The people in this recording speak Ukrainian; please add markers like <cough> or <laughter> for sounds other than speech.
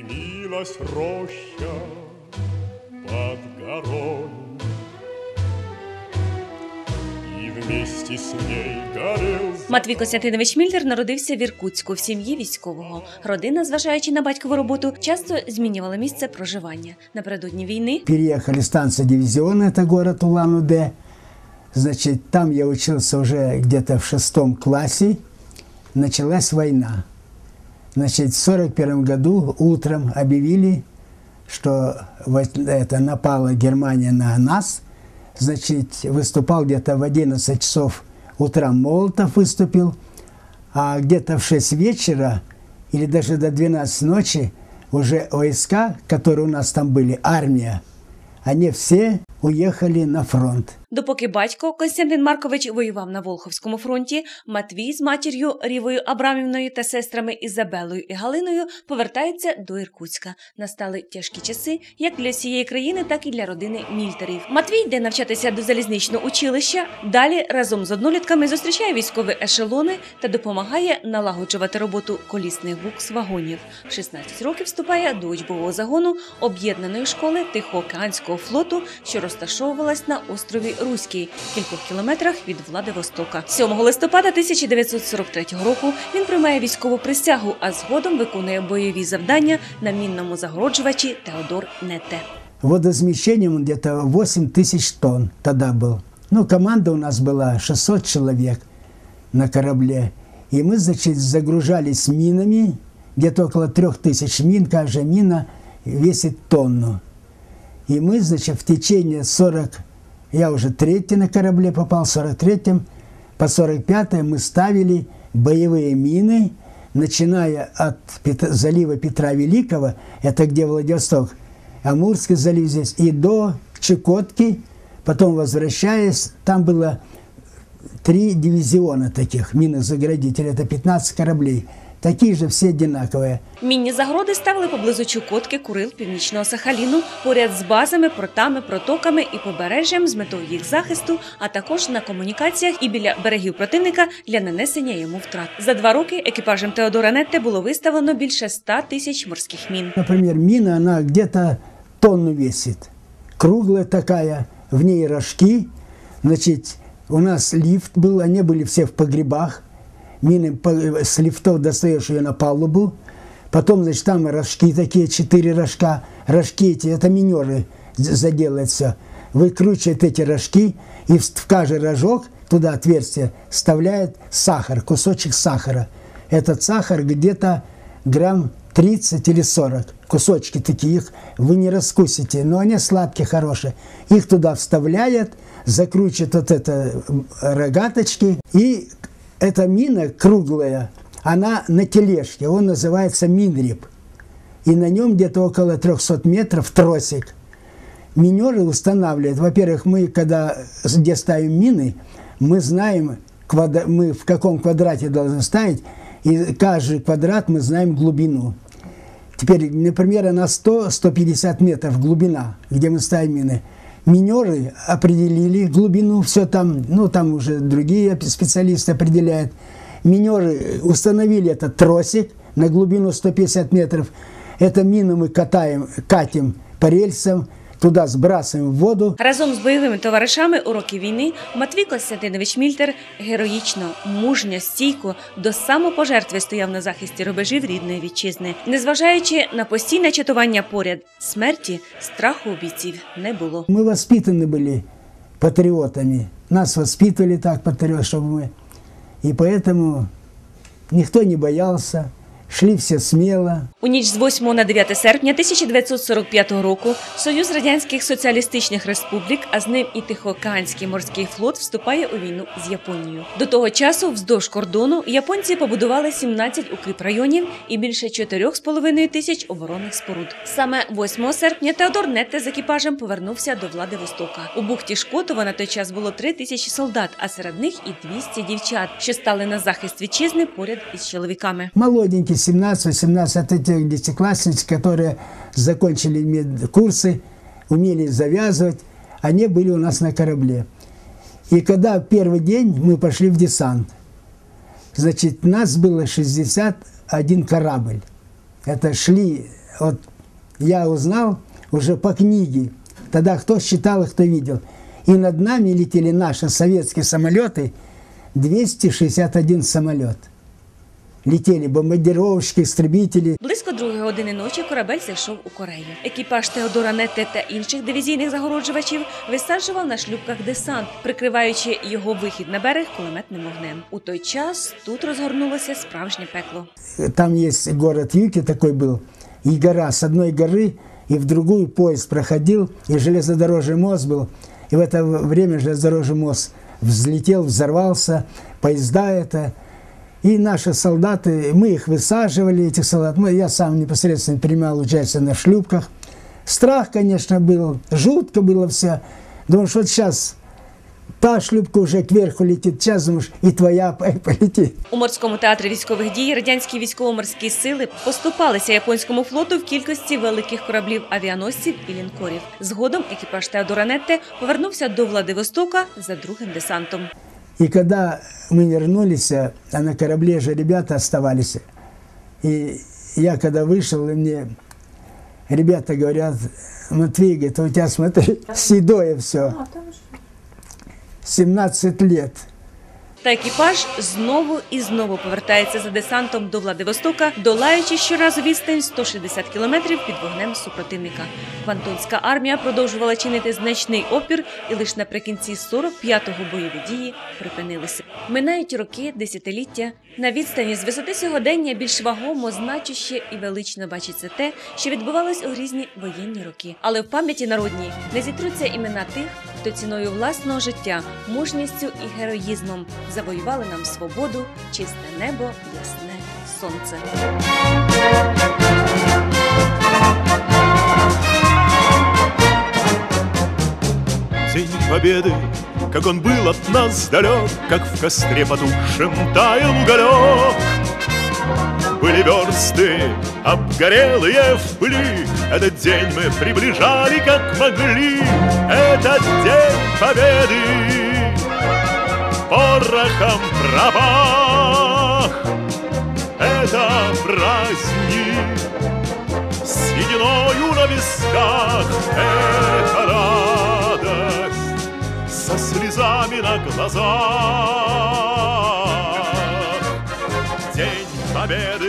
Дымилась роща под горой, И вместе с ней горел Матвій Костянтинович Мільдер народився в Іркутську в сім'ї військового. Родина, зважаючи на батькову роботу, часто змінювала місце проживання. Напередодні війни Переехали станция дивизиона, это город Улан-Удэ. Значит, там я учился уже где-то в шестом классе. Началась война. Значит, в 41 году утром объявили, что это напала Германия на нас. Значит, выступал где-то в 11 часов утра Молотов выступил, а где-то в 6 вечера или даже до 12 ночи уже войска, которые у нас там были, армия, они все уехали на фронт. Допоки батько Костянтин Маркович воював на Волховському фронті, Матвій з матір'ю Рівою Абрамівною та сестрами Ізабелою і Галиною повертається до Іркутська. Настали тяжкі часи як для всієї країни, так і для родини Мільтерів. Матвій йде навчатися до залізничного училища. Далі разом з однолітками зустрічає військові ешелони та допомагає налагоджувати роботу колісних букс вагонів. В 16 років вступає до учбового загону об'єднаної школи Тихоокеанського флоту, що розташовувалась на острові Руський, кількох кілометрах від Владивостока. 7 листопада 1943 року він приймає військову присягу, а згодом виконує бойові завдання на мінному загороджувачі Теодор Нете. Водозамещением он где-то 8 тысяч тонн тогда был. Ну, команда у нас была 600 человек на корабле. И мы, значит, загружались минами, где-то около 3000 мин, каждая мина весит тонну. И мы, значит, в течение 40, я уже третий на корабле попал, в 43-м, по 45-м мы ставили боевые мины, начиная от Пет- залива Петра Великого, это где Владивосток, Амурский залив здесь, и до Чукотки, потом возвращаясь, там было три дивизиона таких минозаградителей, это 15 кораблей, такие же все одинаковые. Мінні загороди ставили поблизу Чукотки, Курил, Північного Сахаліну, поряд з базами, портами, протоками і побережжям з метою їх захисту, а також на комунікаціях і біля берегів противника для нанесення йому втрат. За два роки екіпажем Теодора Нетте було виставлено більше 100 тисяч морських мін. Например, мина, она где-то тонну весит. Круглая такая, в ней рожки. Значит, у нас лифт был, они были все в погребах. Мины с лифтов достаешь ее на палубу. Потом, значит, там рожки такие, четыре рожка. Рожки эти, это минеры заделают все. Выкручивают эти рожки, и в каждый рожок, туда отверстие, вставляет сахар, кусочек сахара. Этот сахар где-то грамм 30 или 40. Кусочки такие, их вы не раскусите, но они сладкие, хорошие. Их туда вставляют, закручивают вот это рогаточки, и эта мина круглая, она на тележке, он называется минриб. И на нем где-то около 300 метров тросик. Минеры устанавливают. Во-первых, мы, когда где ставим мины, мы знаем, квадра- мы в каком квадрате должны ставить, и каждый квадрат мы знаем глубину. Теперь, например, на 100-150 метров глубина, где мы ставим мины. Минеры определили глубину, все там, ну там уже другие специалисты определяют. Минеры установили этот тросик на глубину 150 метров. Эту мину мы катаем, катим по рельсам, туда сбрасываем в воду, Разом з бойовими товаришами у роки війни Матвій Костянтинович Мільтер героїчно, мужньо, стійко до самопожертви стояв на захисті рубежів рідної вітчизни. Незважаючи на постійне чатування поряд смерті, страху у бійців не було. Мы воспитаны были патриотами. Нас воспитывали так, патриот, чтобы мы... И поэтому никто не боялся, шли все смело. У ніч з 8 на 9 серпня 1945 року Союз радянських соціалістичних республік, а з ним і Тихоокеанський морський флот вступає у війну з Японією. До того часу вздовж кордону японці побудували 17 укріпрайонів і більше 4,5 тисяч оборонних споруд. Саме 8 серпня Теодор Нетте з екіпажем повернувся до Владивостока. У бухті Шкотова на той час було 3 тисячі солдат, а серед них і 200 дівчат, що стали на захист вітчизни поряд із чоловіками. Молоденькие, 17-18, от этих десятиклассниц, которые закончили медкурсы, умели завязывать, они были у нас на корабле. И когда первый день мы пошли в десант, значит, нас было 61 корабль. Это шли вот я узнал уже по книге, тогда кто считал и кто видел. И над нами летели наши советские самолеты, 261 самолет. Летели бомбардировщики, истребители. Близько другої години ночі корабель зайшов у Корею. Екіпаж Теодора Нетте та інших дивізійних загороджувачів висаджував на шлюпках десант, прикриваючи його вихід на берег кулеметним вогнем. У той час тут розгорнулося справжнє пекло. Там есть город Юки такой был, и гора с одной горы, и в другую поезд проходил, и железнодорожный мост был. И в это время железнодорожный мост взлетел, взорвался, поезда это. И наши солдаты, мы их высаживали, этих солдат, мы, я сам непосредственно принимал участие на шлюпках. Страх, конечно, был, жутко было все. Думаешь, вот сейчас та шлюпка уже кверху летит, сейчас думаешь, и твоя <laughs> полетит. У морському театрі військових дій радянські військово-морські сили поступалися японському флоту в кількості великих кораблів авіаносців і лінкорів. Згодом екіпаж Теодора Нетте повернувся до Владивостока за другим десантом. И когда мы вернулись, а на корабле же ребята оставались. И я когда вышел, и мне ребята говорят, Матвей, говорит, у тебя, смотри, седое все. 17 лет. Та екіпаж знову і знову повертається за десантом до Владивостока, долаючи щоразу відстань 160 кілометрів під вогнем супротивника. Квантунська армія продовжувала чинити значний опір, і лише наприкінці 45-го бойові дії припинилися. Минають роки, десятиліття. На відстані з висоти сьогодення більш вагомо, значуще і велично бачиться те, що відбувалось у різні воєнні роки. Але в пам'яті народній не зітруться імена тих, хто ціною власного життя, мужністю і героїзмом завоювали нам свободу, чисте небо, ясне сонце. День Победы, как он был от нас далек, Как в костре потухшем таял уголек. Были версты, обгорелые в пыли. Этот день мы приближали, как могли. Этот день победы. Порохом пропах. Это праздник С единою на висках. Это радость Со слезами на глазах. День Победы.